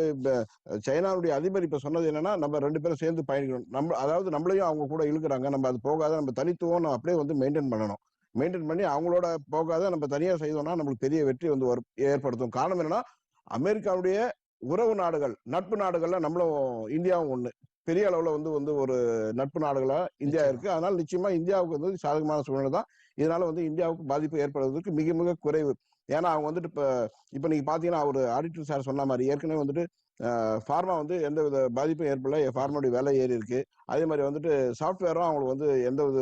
சைனாவுடைய அதிபர் இப்ப சொன்னது என்னன்னா நம்ம ரெண்டு பேரும் சேர்ந்து பயணிக்கணும். நம்ம அதாவது நம்மளையும் அவங்க கூட இழுக்கிறாங்க. நம்ம அது போகாத நம்ம தனித்துவம் நம்ம அப்படியே வந்து மெயின்டைன் பண்ணணும். மெயின்டைன் பண்ணி அவங்களோட போகாத நம்ம தனியா செய்தோம்னா நம்மளுக்கு பெரிய வெற்றி வந்து ஏற்படுத்தும். காரணம் என்னன்னா அமெரிக்காவுடைய உறவு நாடுகள் நட்பு நாடுகள்ல நம்மளும் இந்தியாவும் ஒண்ணு. பெரிய அளவுல வந்து வந்து ஒரு நட்பு நாடுகளா இந்தியா. இருக்கு. அதனால நிச்சயமா இந்தியாவுக்கு வந்து சாதகமான சூழ்நிலை தான். இதனால வந்து இந்தியாவுக்கு பாதிப்பு ஏற்படுவதற்கு மிக மிக குறைவு. ஏன்னா அவங்க வந்துட்டு இப்போ இப்போ நீங்க பாத்தீங்கன்னா அவர் ஆடிட்டர் சார் சொன்ன மாதிரி ஏற்கனவே வந்துட்டு ஃபார்மா வந்து எந்த வித பாதிப்பும் ஏற்படல. ஃபார்மாவுடைய விலை ஏறி இருக்கு. அதே மாதிரி வந்துட்டு சாஃப்ட்வேரும் அவங்களுக்கு வந்து எந்த வித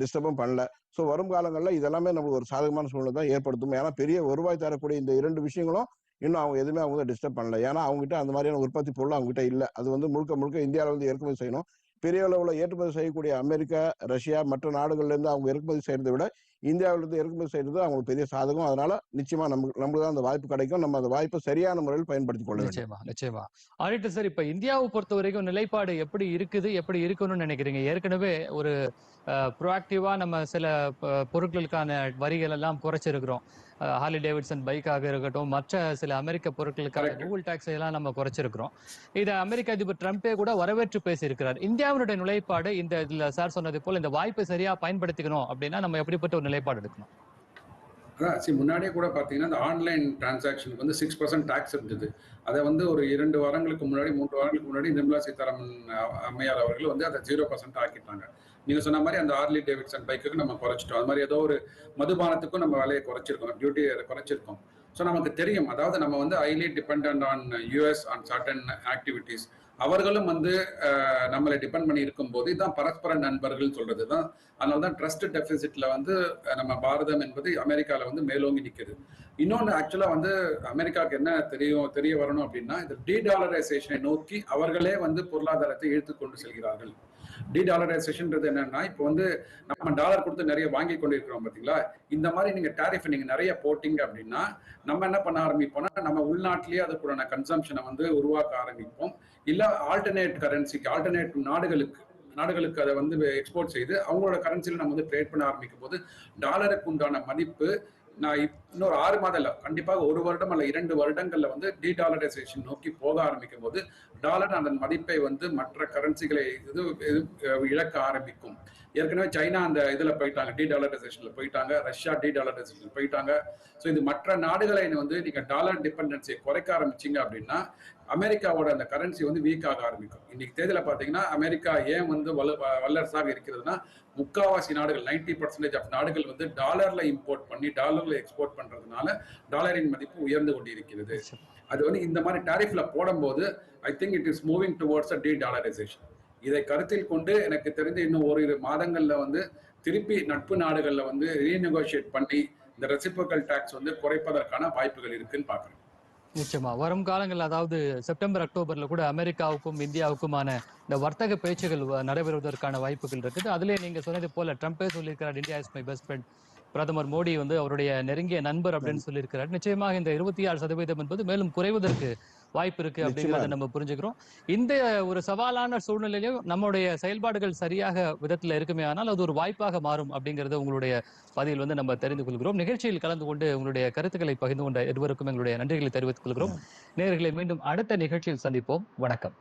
டிஸ்டர்பும் பண்ணல. ஸோ வரும் காலங்களில் இதெல்லாமே நம்மளுக்கு ஒரு சாதகமான சூழ்நிலை தான் ஏற்படுத்தும். ஏன்னா பெரிய வருவாய் தரக்கூடிய இந்த இரண்டு விஷயங்களும் இன்னும் அவங்க எதுவுமே அவங்க டிஸ்டர்ப் பண்ணல. ஏன்னா அவங்ககிட்ட அந்த மாதிரியான உற்பத்தி பொருள் அவங்ககிட்ட இல்லை. அது வந்து முழுக்க முழுக்க இந்தியாவில் வந்து இறக்குமதி செய்யணும். பெரிய அளவில் ஏற்றுமதி செய்யக்கூடிய அமெரிக்கா ரஷ்யா மற்ற நாடுகள்ல இருந்து அவங்க இறக்குமதி செய்யறதை விட இந்தியாவிலிருந்து இறக்குமதி செய்யறது அவங்களுக்கு பெரிய சாதகம். அதனால நிச்சயமா நமக்கு நம்மளுக்கு தான் அந்த வாய்ப்பு கிடைக்கும். நம்ம அந்த வாய்ப்பை சரியான முறையில் பயன்படுத்திக் கொள்ள நிச்சயமா நிச்சயமா. ஆடிட்டர் சார் இப்ப இந்தியாவை பொறுத்த வரைக்கும் நிலைப்பாடு எப்படி இருக்குது எப்படி இருக்கணும்னு நினைக்கிறீங்க? ஏற்கனவே ஒரு ப்ரோஆக்டிவா நம்ம சில பொருட்களுக்கான வரிகள் எல்லாம் குறைச்சிருக்கிறோம். ஹார்லி டேவிட்சன் பைக்காக இருக்கட்டும் மற்ற சில அமெரிக்க பொருட்களுக்கான. கூகுள் டாக்ஸ் எல்லாம் நம்ம குறைச்சிருக்கிறோம். இதை அமெரிக்க அதிபர் ட்ரம்பே கூட வரவேற்று பேசியிருக்கிறார். இந்தியாவினுடைய நிலைப்பாடு இந்த இதுல சார் சொன்னது போல இந்த வாய்ப்பை சரியா பயன்படுத்திக்கணும் அப்படின்னா நம்ம எப்படிப்பட்ட ஒரு நிலைப்பாடு எடுக்கணும்? அதான் முன்னாடியே கூட பார்த்தீங்கன்னா இந்த ஆன்லைன் டிரான்சாக்ஷனுக்கு வந்து சிக்ஸ் பர்சன்ட் டேக்ஸ் இருந்தது. அதை வந்து ஒரு இரண்டு வாரங்களுக்கு முன்னாடி மூன்று வாரங்களுக்கு முன்னாடி நிர்மலா சீதாராமன் அம்மையார் அவர்கள் வந்து அதை ஜீரோ பர்சன்ட் ஆக்கிட்டாங்க. நீங்க சொன்ன மாதிரி அந்த ஆர்லி டேவிட்சன் பைக்குக்கு நம்ம குறைச்சிட்டோம். அது மாதிரி ஏதோ ஒரு மதுபானத்துக்கும் நம்ம விலையை குறைச்சிருக்கோம். டியூட்டி குறைச்சிருக்கோம். ஸோ நமக்கு தெரியும். அதாவது நம்ம வந்து highly depend on US on certain activities அவர்களும் வந்து நம்மளை டிபெண்ட் பண்ணி இருக்கும்போது இதுதான் பரஸ்பர நண்பர்கள் சொல்றது தான் அதனால தான் ட்ரஸ்ட் டெபிசிட்ல வந்து நம்ம பாரதம் என்பது அமெரிக்கால வந்து மேலோங்கி நிற்குது இன்னொன்று ஆக்சுவலாக வந்து அமெரிக்காவுக்கு என்ன தெரியும் தெரிய வரணும் அப்படின்னா இந்த டீடாலரைசேஷனை நோக்கி அவர்களே வந்து பொருளாதாரத்தை இழுத்து கொண்டு செல்கிறார்கள். டீடாலரைசேஷன்ன்றது என்னன்னா இப்போ வந்து நம்ம டாலர் கொடுத்து நிறைய வாங்கி கொண்டு இருக்கிறோம் பாத்தீங்களா? இந்த மாதிரி நீங்க டேரிஃப் நீங்க நிறைய போட்டீங்க அப்படின்னா நம்ம என்ன பண்ண ஆரம்பிப்போம்னா நம்ம உள்நாட்டிலேயே அதுக்குடான கன்சம்ஷனை வந்து உருவாக்க ஆரம்பிப்போம். இல்ல ஆல்டர்னேட் கரன்சிக்கு ஆல்டர்னேட் நாடுகளுக்கு நாடுகளுக்கு அதை வந்து எக்ஸ்போர்ட் செய்து அவங்களோட கரன்சியில் நம்ம வந்து ட்ரேட் பண்ண ஆரம்பிக்கும் போது டாலருக்கு உண்டான மதிப்பு நான் இன்னொரு ஆறு மாதம் இல்லை கண்டிப்பாக ஒரு வருடம் அல்ல இரண்டு வருடங்களில் வந்து டிடாலரைசேஷன் நோக்கி போக ஆரம்பிக்கும் போது டாலர் அதன் மதிப்பை வந்து மற்ற கரன்சிகளை இது இழக்க ஆரம்பிக்கும். ஏற்கனவே சைனா அந்த இதில் போயிட்டாங்க டிடாலரைசேஷனில் போயிட்டாங்க ரஷ்யா டிடாலரைசேஷன் போயிட்டாங்க. ஸோ இது மற்ற நாடுகளை வந்து நீங்கள் டாலர் டிபெண்டன்சியை குறைக்க ஆரம்பிச்சிங்க அப்படின்னா அமெரிக்காவோட அந்த கரன்சி வந்து வீக் ஆக ஆரம்பிக்கும். இன்னைக்கு தேர்தலில் பார்த்தீங்கன்னா அமெரிக்கா ஏன் வந்து வல்ல வல்லரசாக இருக்கிறதுனா முக்காவாசி நாடுகள் நைன்டி பர்சன்டேஜ் ஆஃப் நாடுகள் வந்து டாலர்ல இம்போர்ட் பண்ணி டாலர்ல எக்ஸ்போர்ட் பண்றதுனால டாலரின் மதிப்பு உயர்ந்து கொண்டிருக்கிறது. அது வந்து இந்த மாதிரி டாரிஃப்ல போடும்போது I think it is moving towards a dedollarization இதை கருத்தில் கொண்டு எனக்கு தெரிஞ்ச இன்னும் ஓரிரு மாதங்கள்ல வந்து திருப்பி நட்பு நாடுகள்ல வந்து ரீநெகோஷியேட் பண்ணி இந்த ரெசிப்ரோக்கல் டாக்ஸ் வந்து குறைப்பதற்கான வாய்ப்புகள் இருக்குன்னு பாக்குறேன் நிச்சயமா. வரும் காலங்கள் அதாவது செப்டம்பர் அக்டோபர்ல கூட அமெரிக்காவுக்கும் இந்தியாவுக்குமான இந்த வர்த்தக பேச்சுகள் நடைபெறுவதற்கான வாய்ப்புகள் இருக்குது. அதுலயே நீங்க சொன்னது போல ட்ரம்பே சொல்லியிருக்கிறார் India is my best friend. பிரதமர் மோடி வந்து அவருடைய நெருங்கிய நண்பர் அப்படின்னு சொல்லியிருக்கிறார். நிச்சயமாக இந்த இருபத்தி ஆறு சதவீதம் என்பது மேலும் குறைவதற்கு வாய்ப்பு இருக்கு அப்படிங்கறத. நம்ம புரிஞ்சுக்கிறோம். இந்த ஒரு சவாலான சூழ்நிலையிலும் நம்முடைய செயல்பாடுகள் சரியாக விதத்துல இருக்குமே ஆனால் அது ஒரு வாய்ப்பாக மாறும் அப்படிங்கறத உங்களுடைய பதிவில் வந்து நம்ம தெரிந்து கொள்கிறோம். நிகழ்ச்சியில் கலந்து கொண்டு உங்களுடைய கருத்துக்களை பகிர்ந்து கொண்ட இருவருக்கும் எங்களுடைய நன்றிகளை தெரிவித்துக் கொள்கிறோம். நேர்களை மீண்டும் அடுத்த நிகழ்ச்சியில் சந்திப்போம். வணக்கம்.